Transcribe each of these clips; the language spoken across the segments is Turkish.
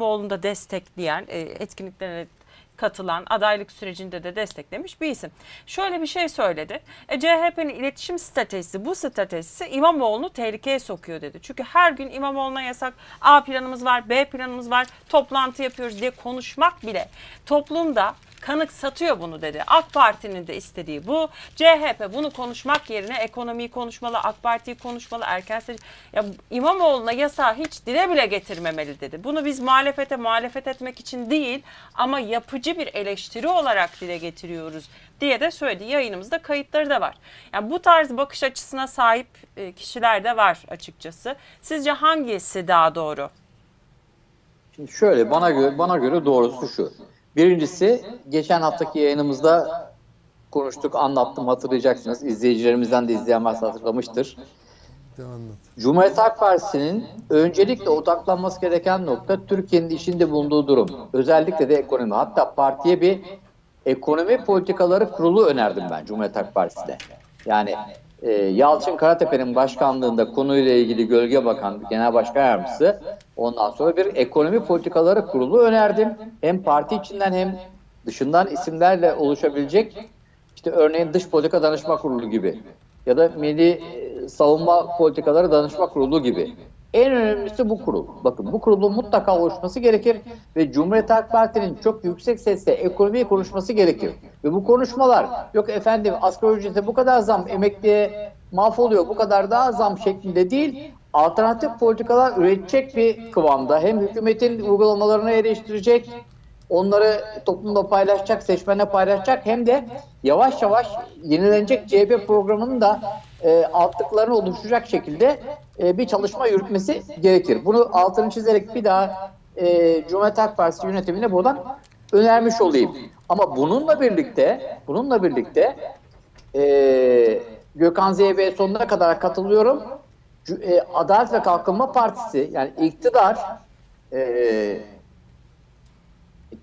İmamoğlu'nu da destekleyen, e, etkinliklerine katılan, adaylık sürecinde de desteklemiş bir isim. Şöyle bir şey söyledi. E, CHP'nin iletişim stratejisi, bu stratejisi İmamoğlu'nu tehlikeye sokuyor dedi. Çünkü her gün İmamoğlu'na yasak A planımız var, B planımız var, toplantı yapıyoruz diye konuşmak bile toplumda kanık satıyor bunu dedi. AK Parti'nin de istediği bu. CHP bunu konuşmak yerine ekonomiyi konuşmalı, AK Parti'yi konuşmalı, erken seçim. Ya İmamoğlu'na yasağı hiç dile bile getirmemeli dedi. Bunu biz muhalefete muhalefet etmek için değil ama yapıcı bir eleştiri olarak dile getiriyoruz diye de söyledi. Yayınımızda kayıtları da var. Yani bu tarz bakış açısına sahip e, kişiler de var açıkçası. Sizce hangisi daha doğru? Şimdi şöyle bana göre bana göre doğrusu şu. Birincisi geçen haftaki yayınımızda konuştuk, anlattım hatırlayacaksınız. İzleyicilerimizden de izleyen varsa hatırlamıştır. De anlat. Cumhuriyet Halk Partisi'nin öncelikle odaklanması gereken nokta Türkiye'nin içinde bulunduğu durum. Özellikle de ekonomi. Hatta partiye bir ekonomi politikaları kurulu önerdim ben Cumhuriyet Halk Partisi'ne. Yani e, Yalçın Karatepe'nin başkanlığında konuyla ilgili Gölge Bakan Genel Başkan Yardımcısı ondan sonra bir ekonomi politikaları kurulu önerdim. Hem parti içinden hem dışından isimlerle oluşabilecek işte örneğin dış politika danışma kurulu gibi ya da milli savunma politikaları danışma kurulu gibi. En önemlisi bu kurul. Bakın bu kurulun mutlaka oluşması gerekir ve Cumhuriyet Halk Parti'nin çok yüksek sesle ekonomiyi konuşması gerekir. Ve bu konuşmalar yok efendim asgari ücrete bu kadar zam, emekliye mahvoluyor bu kadar daha zam şeklinde değil, alternatif politikalar üretecek bir kıvamda hem hükümetin uygulamalarını eleştirecek, onları toplumda paylaşacak, seçmenle paylaşacak hem de yavaş yavaş yenilenecek CHP programının da e, altlıklarını oluşturacak şekilde e, bir çalışma yürütmesi gerekir. Bunu altını çizerek bir daha e, Cumhuriyet Halk Partisi yönetimine buradan önermiş olayım. Ama bununla birlikte bununla birlikte e, Gökhan Zeybe'ye sonuna kadar katılıyorum. E, Adalet ve Kalkınma Partisi yani iktidar e,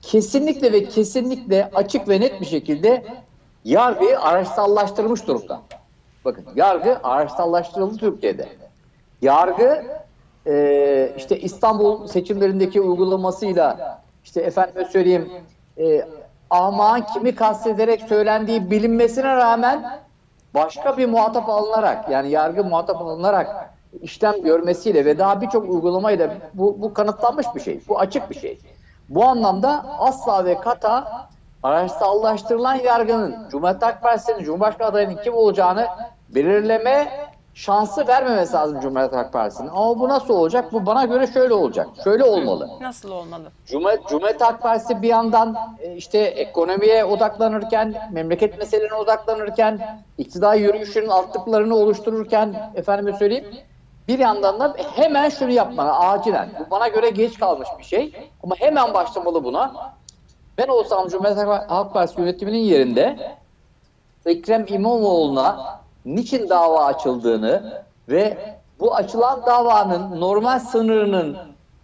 kesinlikle ve kesinlikle açık ve net bir şekilde yargıyı araçsallaştırmış durumda. Bakın yargı araçsallaştırıldı Türkiye'de. Yargı e, işte İstanbul seçimlerindeki uygulamasıyla işte efendime söyleyeyim e, ahmağın kimi kastederek söylendiği bilinmesine rağmen başka bir muhatap alınarak yani yargı muhatap alınarak işlem görmesiyle ve daha birçok uygulamayla bu, bu kanıtlanmış bir şey. Bu açık bir şey. Bu anlamda asla ve kata araçsallaştırılan yargının Cumhuriyet Halk Partisi'nin Cumhurbaşkanı adayının kim olacağını belirleme şansı vermemesi lazım Cumhuriyet Halk Partisi'nin. Ama bu nasıl olacak? Bu bana göre şöyle olacak. Şöyle olmalı. Nasıl olmalı? Cumhuriyet, Cumhuriyet Halk Partisi bir yandan e, işte ekonomiye odaklanırken, memleket meselelerine odaklanırken, iktidar yürüyüşünün altlıklarını oluştururken, efendime söyleyeyim, bir yandan da hemen şunu yapmalı, acilen. Bu bana göre geç kalmış bir şey ama hemen başlamalı buna. Ben olsam Cumhuriyet Halk Partisi yönetiminin yerinde Ekrem İmamoğlu'na niçin dava açıldığını ve bu açılan davanın normal sınırının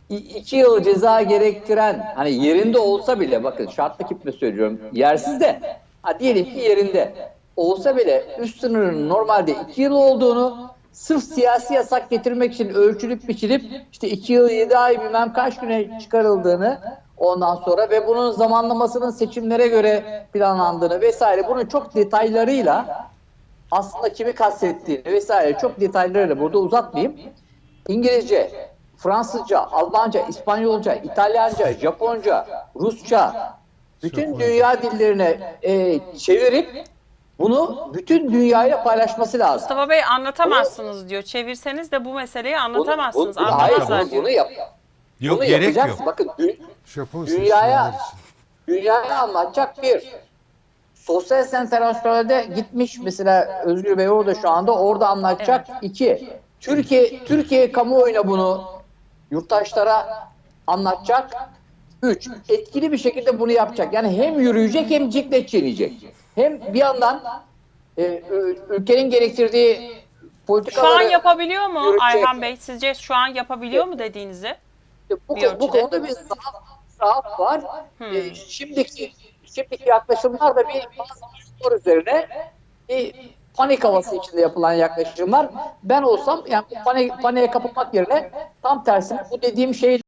iki yıl ceza gerektiren hani yerinde olsa bile bakın şartlı kitle söylüyorum yersiz de ha diyelim ki yerinde olsa bile üst sınırının normalde iki yıl olduğunu sırf siyasi yasak getirmek için ölçülüp biçilip işte iki yıl yedi ay bilmem kaç güne çıkarıldığını ondan sonra ve bunun zamanlamasının seçimlere göre planlandığını vesaire bunun çok detaylarıyla aslında kimi kastettiğini vesaire çok detaylarıyla burada uzatmayayım. İngilizce, Fransızca, Almanca, İspanyolca, İtalyanca, Japonca, Rusça bütün dünya dillerine e, çevirip bunu bütün dünyayla paylaşması lazım. Mustafa Bey anlatamazsınız diyor. Çevirseniz de bu meseleyi anlatamazsınız. Bunu, bunu, hayır, Anlamazlar bunu, diyor. bunu yap. Yok bunu gerek yapacaksın. yok. Bakın dü- Japon Dünyaya- dünyaya anlatacak bir. Sosyal Internasyonel'de gitmiş mesela Özgür Bey orada şu anda orada anlatacak iki. Türkiye Türkiye kamuoyuna bunu yurttaşlara anlatacak. Üç, etkili bir şekilde bunu yapacak. Yani hem yürüyecek hem ciklet çiğneyecek. Hem bir yandan e, ülkenin gerektirdiği Şu politikaları... an yapabiliyor mu yürütecek. Ayhan Bey? Sizce şu an yapabiliyor mu dediğinizi? Bu, bir bu konuda bir zaaf, zaaf var. Hmm. Ee, şimdiki şimdiki yaklaşımlar da bir bazı üzerine bir panik havası içinde yapılan yaklaşımlar. Ben olsam yani panik, paniğe kapılmak yerine tam tersine bu dediğim şeyi